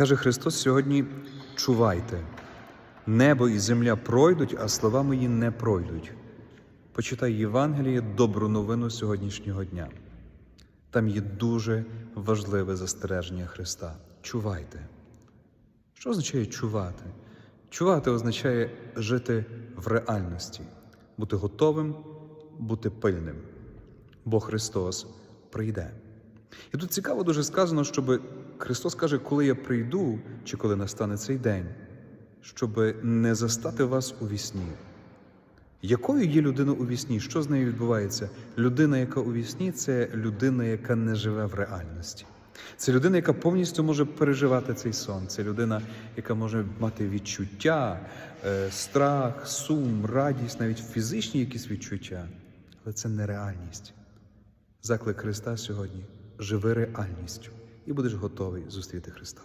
Каже Христос сьогодні: чувайте, небо і земля пройдуть, а слова мої не пройдуть. Почитай Євангеліє, добру новину сьогоднішнього дня. Там є дуже важливе застереження Христа. Чувайте. Що означає чувати? Чувати означає жити в реальності, бути готовим, бути пильним, бо Христос прийде. І тут цікаво дуже сказано, щоб Христос каже, коли я прийду, чи коли настане цей день, щоб не застати вас у вісні. Якою є людина у вісні? Що з нею відбувається? Людина, яка у вісні, це людина, яка не живе в реальності. Це людина, яка повністю може переживати цей сон. Це людина, яка може мати відчуття, е, страх, сум, радість, навіть фізичні якісь відчуття. Але це не реальність. Заклик Христа сьогодні живи реальністю і будеш готовий зустріти Христа.